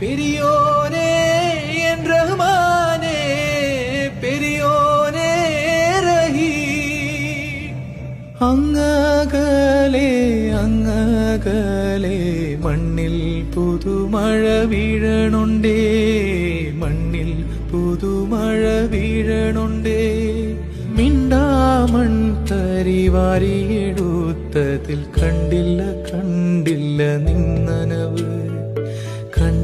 പെരിയോനേ N റഹ്മാനേ പെരിയോനേ റഹീം അങ്ങകലെ അങ്ങകലെ മണ്ണിൽ പുതുമഴ വീഴണുണ്ടേ മണ്ണിൽ പുതുമഴ വീഴണുണ്ടേ മിണ്ടാമൺ തരിവാരിയെടുത്തതിൽ കണ്ടില്ല കണ്ടില്ല നിന്നനവ്